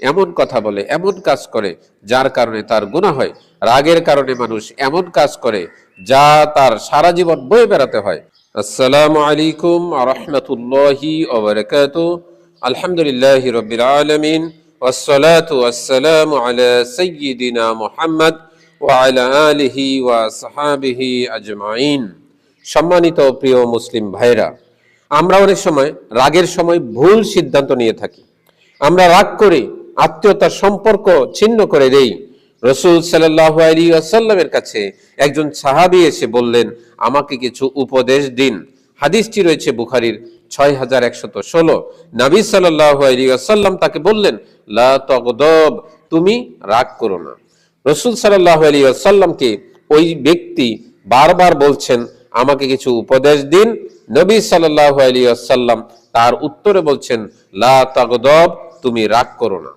এমন কথা বলে এমন কাজ করে যার কারণে তার গুনাহ হয় রাগের কারণে মানুষ এমন কাজ করে যা তার সারা জীবন বয়ে বেড়াতে হয় আসসালামু আলাইকুম রহমতুল্লাহি ওবরাকাত আলহামদুলিল্লাহ রবিল আলমিন والصلاة والسلام على سيدنا محمد وعلى آله وصحابه أجمعين সম্মানিত প্রিয় মুসলিম ভাইরা আমরা অনেক সময় রাগের সময় ভুল সিদ্ধান্ত নিয়ে থাকি আমরা রাগ করে আত্মীয়তার সম্পর্ক ছিন্ন করে দেই। রসুল সাল্লাহ আলী আসাল্লামের কাছে একজন সাহাবি এসে বললেন, আমাকে কিছু উপদেশ দিন। হাদিসটি রয়েছে বুখারির ছয় হাজার একশত ষোলো। নাবী সাল্লাহ আলী তাকে বললেন, লা তগদব, তুমি রাগ করো না। রসুল সাল্লাহ আলী ওই ব্যক্তি বারবার বলছেন, আমাকে কিছু উপদেশ দিন। নবী সাল্লাহ আলী তার উত্তরে বলছেন, লা তগদব, তুমি রাগ করো না।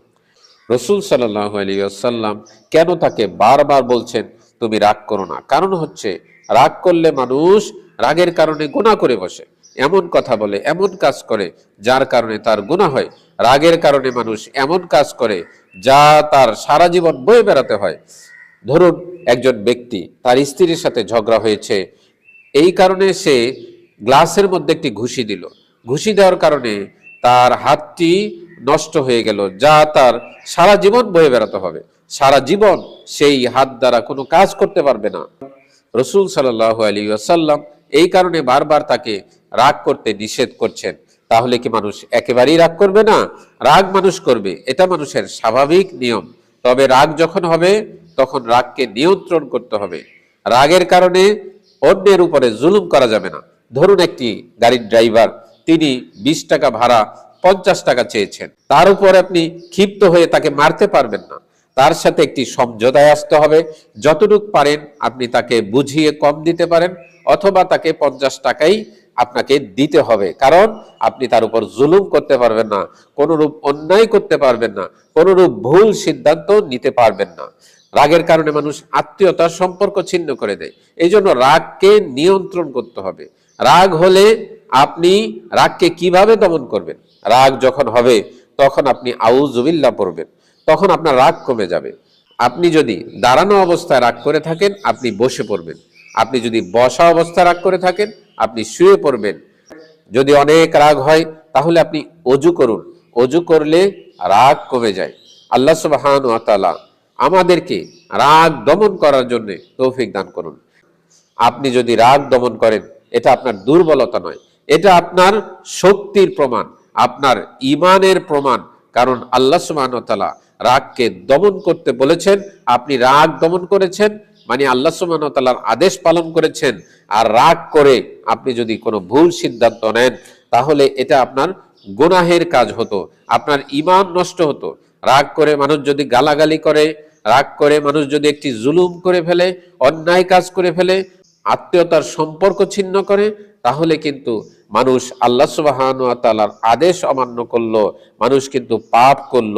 রসুল সাল্লাহ আলী আসাল্লাম কেন তাকে বারবার বলছেন, তুমি রাগ করো না কারণ হচ্ছে, রাগ করলে মানুষ রাগের কারণে গুণা করে বসে। এমন কথা বলে, এমন কাজ করে যার কারণে তার গুণা হয়। রাগের কারণে মানুষ এমন কাজ করে যা তার সারা জীবন বয়ে বেড়াতে হয়। ধরুন, একজন ব্যক্তি তার স্ত্রীর সাথে ঝগড়া হয়েছে, এই কারণে সে গ্লাসের মধ্যে একটি ঘুষি দিল। ঘুষি দেওয়ার কারণে তার হাতটি নষ্ট হয়ে গেল, যা তার সারা জীবন বয়ে বেড়াতে হবে। সারা জীবন সেই হাত দ্বারা কোনো কাজ করতে পারবে না। রসুল সাল্লাহ আলী আসাল্লাম এই কারণে বারবার তাকে রাগ করতে নিষেধ করছেন। তাহলে কি মানুষ একেবারেই রাগ করবে না? রাগ মানুষ করবে, এটা মানুষের স্বাভাবিক নিয়ম। তবে রাগ যখন হবে, তখন রাগকে নিয়ন্ত্রণ করতে হবে। রাগের কারণে অন্যের উপরে জুলুম করা যাবে না। ধরুন একটি গাড়ির ড্রাইভার, তিনি বিশ টাকা ভাড়া পঞ্চাশ টাকা চেয়েছেন। তার উপর আপনি ক্ষিপ্ত হয়ে তাকে মারতে পারবেন না। তার সাথে একটি সমঝোতায় আসতে হবে। যতটুক পারেন আপনি তাকে বুঝিয়ে কম দিতে পারেন, অথবা তাকে পঞ্চাশ টাকাই আপনাকে দিতে হবে। কারণ আপনি তার উপর জুলুম করতে পারবেন না, কোনরূপ অন্যায় করতে পারবেন না, কোনরূপ ভুল সিদ্ধান্ত নিতে পারবেন না। রাগের কারণে মানুষ আত্মীয়তার সম্পর্ক ছিন্ন করে দেয়। এই জন্য রাগকে নিয়ন্ত্রণ করতে হবে। রাগ হলে আপনি রাগকে কীভাবে দমন করবেন? রাগ যখন হবে, তখন আপনি আউজুবিল্লা পড়বেন। তখন আপনার রাগ কমে যাবে। আপনি যদি দাঁড়ানো অবস্থায় রাগ করে থাকেন, আপনি বসে পড়বেন। আপনি যদি বসা অবস্থায় রাগ করে থাকেন, আপনি শুয়ে পড়বেন। যদি অনেক রাগ হয়, তাহলে আপনি অজু করুন। অজু করলে রাগ কমে যায়। আল্লাহ সুবাহান তাআলা আমাদেরকে রাগ দমন করার জন্য তৌফিক দান করুন। আপনি যদি রাগ দমন করেন, এটা আপনার দুর্বলতা নয়। এটা আপনার শক্তির প্রমাণ, আপনার ইমানের প্রমাণ। কারণ আল্লাহ তাআলা রাগকে দমন করতে বলেছেন, আপনি রাগ দমন করেছেন মানে আল্লাহ তাআলার আদেশ পালন করেছেন, আর রাগ করে আপনি যদি কোনো ভুল সিদ্ধান্ত নেন, তাহলে এটা আপনার গুনাহের কাজ হতো, আপনার ইমান নষ্ট হতো। রাগ করে মানুষ যদি গালাগালি করে, রাগ করে মানুষ যদি একটি জুলুম করে ফেলে, অন্যায় কাজ করে ফেলে আত্মীয়তার সম্পর্ক ছিন্ন করে, তাহলে কিন্তু মানুষ আল্লাহ সুবাহ আদেশ অমান্য করল, মানুষ কিন্তু পাপ করল।